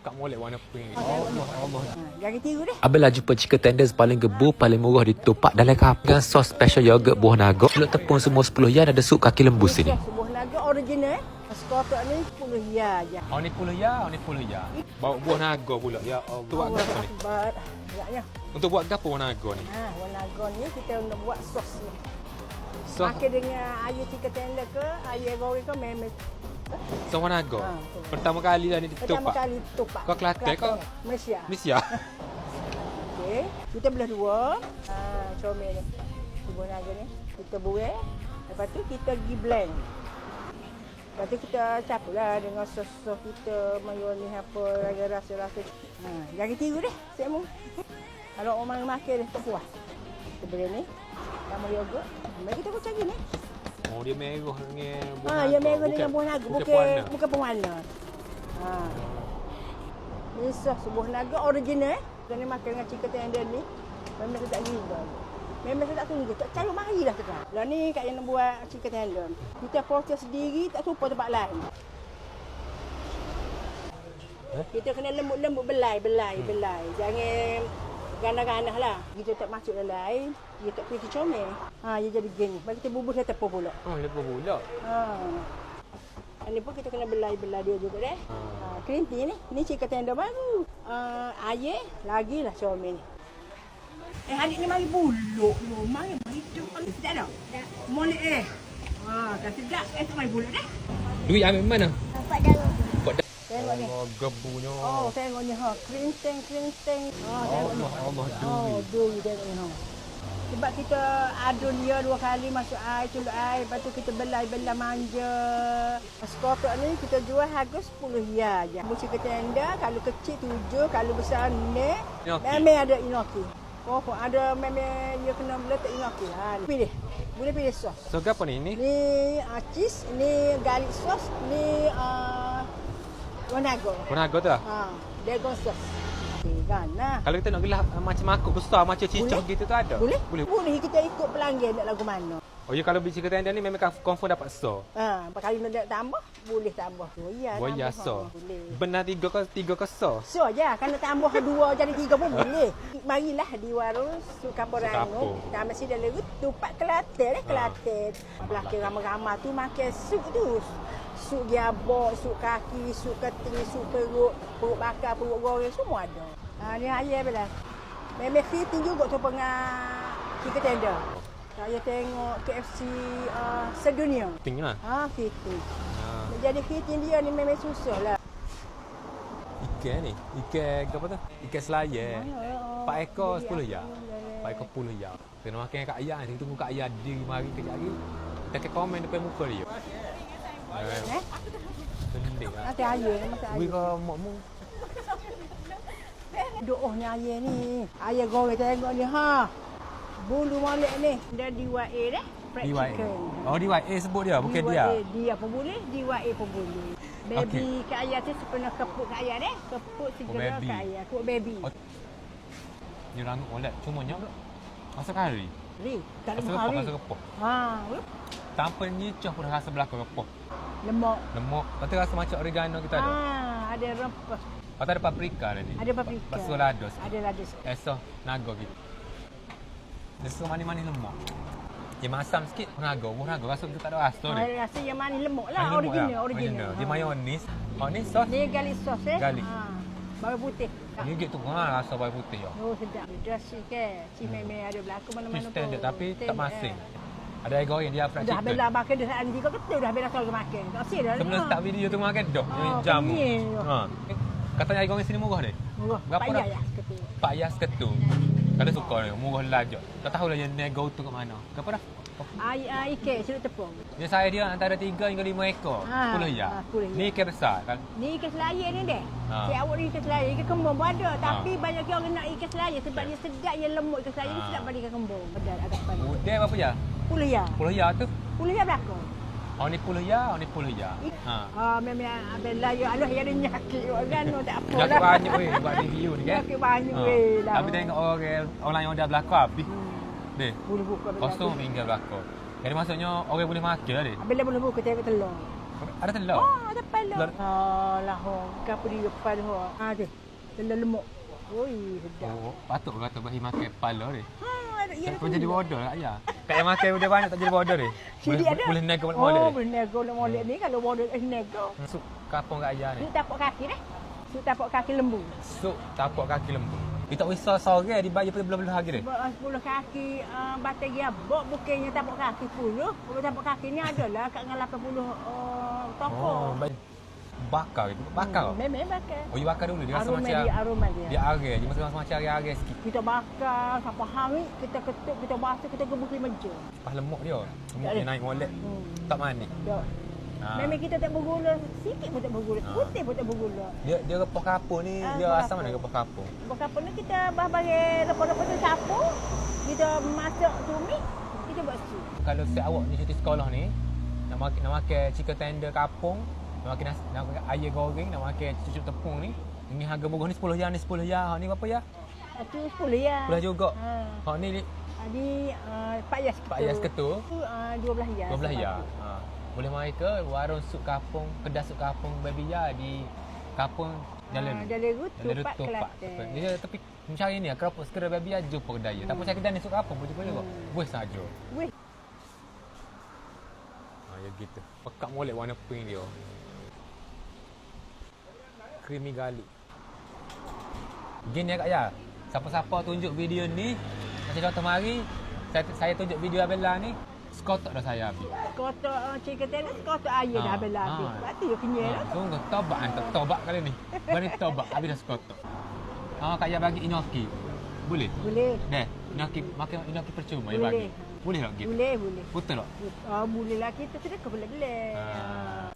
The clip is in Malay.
Kak molek warna pink. Allah, Allah. Ha, jangan tiru deh. Abang lah jumpa chicken tenders paling gebu, paling murah ditupak dalam cup dengan sos special yogurt buah naga. Telur tepung semua 10 yen ada sup kaki lembu sini. Sebuah naga original eh. Skopek ni 10 ya je. Oh ni puluh ya, oh ni puluh ya. Bawa buah naga pula. Ya Allah. Untuk buat gapo ni? Agaknya. Untuk buat gapo buah naga ni? Ha, warna naga ni kita nak buat sos ni. So, Makan dengan air chicken tender ke, air goreng ke memang so buah naga. Ha, Pertama kali dah ni pertama ditupak. kali tupak. Kau Kelantan kau? Malaysia. Malaysia. Okey. Kita belah dua. Ha, comel ni. Sebuah naga ni. Kita buih. Lepas tu kita pergi blend. Lepas tu kita campurlah dengan sos-sos kita, mayonis apa, rasa-rasa. Ha, jangan tiru deh, Sekmu. Kalau orang makan dia tak puas. Kita beli ni. Tambah yogurt. Mari kita kucing ni. Oh dia merah dengan buah Ha, naga. ya merah Bukan- dengan buah naga. Bukan Bukan, pewarna. bukan pewarna. Ha. Ni sos buah naga original eh. Kena makan dengan chicken tender ni. Memang saya tak gila. Memang saya tak tunggu. Tak cari mari dah sekarang. Lah ni kat yang buat chicken tender. Kita proses sendiri tak serupa tempat lain. Eh? Kita kena lembut-lembut belai, belai, belai. Jangan ganah-ganah lah. Kita tak masuk dalam Dia tak pergi comel. Ha, dia jadi geng. Baru kita bubur dia tepung pula. Oh lepas pula. Ha. Ini pun kita kena belai-belai dia juga deh. Ha. Ha, tea ni. Ni chicken tender baru. Uh, air lagi lah comel ni. Eh adik ni mari buluk lu. Mari mari tu. Sedap tak? Tak. Molek eh. Ha, tak sedap. Eh tu mari buluk dah. Duit ambil mana? Nampak dalam. Tengok ni. Oh gebunya. Oh, tengok ni ha. Kerinceng, kerinceng. Ha, tengok ni. Allah Allah Oh, duri tengok ni ha. Sebab kita adun dia dua kali masuk air, celup air. Lepas tu kita belai-belai manja. Skopek ni kita jual harga 10 ya je. Musi ketenda, kalau kecil tujuh, kalau besar ni. Memang ada inoki. Oh, ada memang dia kena letak inoki. Ha, pilih. Boleh pilih sos. So apa ni? Ni Ni uh, cheese, ni garlic sauce, ni uh, wanago. warna naga tu lah. Ha, dagon sauce. Okay, kan? Nah. Kalau kita nak gelah uh, macam makuk besar macam cicak Boleh? gitu tu ada? Boleh? Boleh. Boleh kita ikut pelanggan nak lagu mana. Oh ya kalau chicken tender ni memang confirm dapat so. Ha, kalau nak tambah, boleh tambah. Oh, ya, Oh ya tambah, so. ha, Boleh. Benar tiga ke tiga ke so. So je, kalau tambah dua jadi tiga pun boleh. Marilah di warung Sukaporango. Sukapur. Kita mesti dah legut tupak Kelantan eh, Kelantan. Belakang ramai-ramai tu makan sup tu. Sup giabok, sup kaki, sup keting, sup perut, perut bakar, perut goreng, semua ada. Ha, ni ayam bila. Memang fitting juga tu pengah chicken tender. Saya tengok KFC uh, sedunia. Tinggal lah. Ha, fitting. Ha. Jadi fitting dia ni memang susah lah. Ikan ni. Ikan apa tu? Ikan selayar. Empat ekor sepuluh ya. Empat ekor puluh ya. Kena makan kat ayah ni. Tunggu kat ayah dia mari kejap lagi. Kita komen depan muka dia. Nanti nanti Wih ayam. kau mak mu. Doahnya ayam ni. Ayam goreng tengok ni ha. Bulu molek ni. Dia DYA dah. Fried DYA. Oh DYA sebut dia bukan dia. DYA, Dia pun boleh, DYA pun boleh. Baby Okey. kat ayam tu sepenuh kepuk kat ayam deh. Kepuk segera baby. kat ayam. Kepuk baby. Oh. Ni rangut molek. Cuma nyok. Masa kari. Ni, tak ada hari. rasa repok. Ha, wep. Tanpa nyicah pun rasa belakang repok. lemak. Lemak. Lepas tu rasa macam oregano kita ada. Ha, ada rempah. Lepas tu ada paprika tadi. Ada paprika. Bakso lado. Ada lado. Esok naga gitu. Dia suka manis-manis lemak. Dia masam sikit naga. Buah naga rasa kita tak ada rasa Ha, dia. rasa yang manis lemak lah. Manis lemak original, lah. original. Dia Ha. mayonis. Ni sos. Ni garlic sauce eh. Garlic. Ha. Bawang putih. Ni gitu ha, rasa bawang putih ya. Oh sedap. Dressing ke. Cimeng-meng ada berlaku mana-mana Fish tender tapi tak masing. eh. Ada air goreng dia fried Dah chicken. habis lah makan dah saat ni kau kata dah habis dah kalau makan. Tak sih dah. Sebelum start video tu makan dah. Ni Oh, penyel. Ha. Katanya air goreng sini murah deh. Murah. Berapa Payah dah? ya. Pak Yas ketu. Kalau suka ni murah lajak. Tak tahulah yang nego tu kat mana. Berapa dah? Ai ai ikan celup tepung. Dia saya dia antara 3 hingga 5 ekor. Ha, 10 ya. ha, 10 ya. Ni ikan besar kan. Ni ikan selayar ni deh. Ha. Cik awak ni ikan selayar, ikan kembung pun ada. Tapi banyak orang nak ikan selayar sebab dia sedap, dia lemut ikan selayar ni Ha. sedap pada ikan kembung. Pedas agak panas. Udai berapa ya? Puluh ya. 10 ya tu. Puluh ya belakang. Oh ni 10 ya, oh ni 10 ya. Ha. Ah, memang abang layu alah ya ada nyakit orang no tak apa Jangan banyak weh buat review ni kan. Nyakit banyak Ha. weh lah. Tapi tengok orang orang yang dah belakang habis. Hmm. Deh. Boleh buka belakang. Kosong tinggal belakang. Jadi maksudnya orang boleh makan lah deh. Bila boleh buka tengok telur. Ada telur? Oh, ada pala. Telur- Ah, lah ho. Kapu di depan ho. Ah, tu. Telur lemuk. Oi, sedap. Oh, patut kata bahi makan kepala ni. Ha, ada ya. Kau jadi bodoh lah ayah. Tak payah makan udah banyak tak jadi bodoh ni. Boleh, ada. boleh naik Oh, molek ni. boleh nego molek ni kalau bodoh eh nego. Sup kapung kat ayah ni. Ni tapak kaki dah. Ni tapak kaki lembu. Sup tapak kaki lembu. Dia tak usah sore dibayar pada belah-belah hari ni. Ba- Sepuluh kaki uh, batai giabok bukannya tapak kaki puluh. Kalau tapak kaki ni adalah kat dengan 80 uh, toko. Oh, baik. Bakar gitu. Bakar. Hmm, Memang bakar. Oh, you bakar dulu dia rasa Aroma macam dia, aroma dia. dia are. Dia macam macam are-are sikit. Kita bakar, siapa hari kita ketuk, kita basuh, kita gebuk lima jam. Pas lemuk dia. Lemuk Tak dia naik molek. Hmm. Tak manis. Dok. Ha. Memang kita tak bergula, sikit pun tak bergula, Ha. putih pun tak bergula. Dia dia repah kapur ni, Ah, dia repah asam mana kapur. repah kapur? Ni kita bah bagi lepas-lepas tu sapu, kita masak tumis, kita buat sup. Kalau set awak ni cuti sekolah ni, nak makan nak makan chicken tender kapung, nak makan nasi, nak makan ayam goreng, nak makan cucuk tepung ni, ini harga murah ni 10 ya ni 10 ya. Ha ni berapa ya? Itu 10 ya. 10 juga. Ha. Ha ni ni Jadi uh, Pak Yas ketua. Pak Yas ketua. Tu uh, 12 ya. 12 ya. Ha. Boleh mai ke warung sup kapung, kedai sup kapung baby ya di kapung Jalan. Ah, Jalan Rut, Jalan Tupak, Tupak. Kelantan. Dia tapi mencari ni keropok segera baby ya jumpa kedai. Hmm. Tak percaya kedai ni sup kapung pun boleh kok. Hmm. Boleh saja. Weh, Ha, ya gitu. Pekat molek warna pink dia. Creamy garlic. Gini ya kak ya. Siapa-siapa tunjuk video ni, macam contoh mari, saya, saya tunjuk video Abella ni, skotok dah saya habis. kotak uh, chicken tender, kotak ayam Ah, dah habis ah. habis. Lepas tu dia kenyal Ha, lah. sungguh tobat antar tobat kali ni. Bari tobat habis dah skotok. Ha, kak ya bagi inoki. Boleh? Boleh. Deh, inoki makan inoki percuma ya Boleh. bagi. Boleh tak gitu? Boleh, boleh. Betul tak? Ah, boleh lah kita sedekah boleh boleh. Ah.